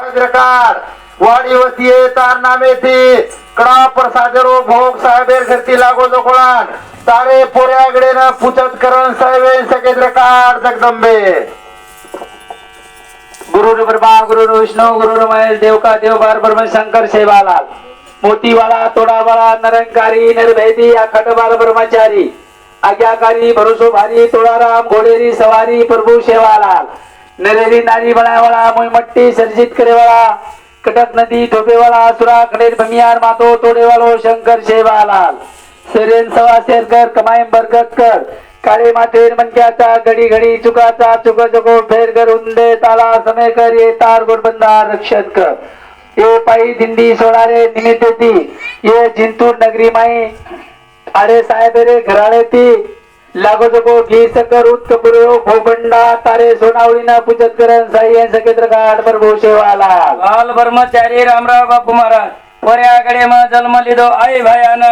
पत्रकार वाडी वतीये तारनामे थी कड़ा प्रसादरो भोग साहेबेर घरती लागो जोकोळान तारे पोऱ्यागडे न पुचत करण साहेबे सगेंद्रकार जगदंबे. गुरु ब्रह्मा गुरु विष्णू गुरु महेश देवका देव बार ब्रह्म शंकर सेवालाल. मोतीवाला तोडावाला नरंकारी निर्भेदी अखंड बाल ब्रह्मचारी. आज्ञाकारी भरोसो भारी तोडाराम घोडेरी सवारी प्रभू सेवालाल. नरेरी नारी बनावाला मोयमट्टी सर्जित करेवाला कटक नदी धोबेवाला सुरा खडेर भमियार मातो तोडेवालो शंकर सेवालाल सेरेन सवा शेरकर कमाईम बरगतकर काळे माथेर मनक्याचा घडी घडी चुकाचा चुक चुको फेरकर उंदे ताला समेकर ये तार गोडबंदा रक्षण कर ये पायी दिंडी सोडारे निमित्ती ये जिंतूर नगरी माई. अरे साहेब रे घराळे ती लागो जगो घी सकर उत्कपुर भोबंडा तारे सोनावळीना पूजत करण साई सकेंद्र घाट पर शेवाला बाल ब्रह्मचारी रामराव बापू महाराज. पर्याकडे मा जन्म लिदो आई भयान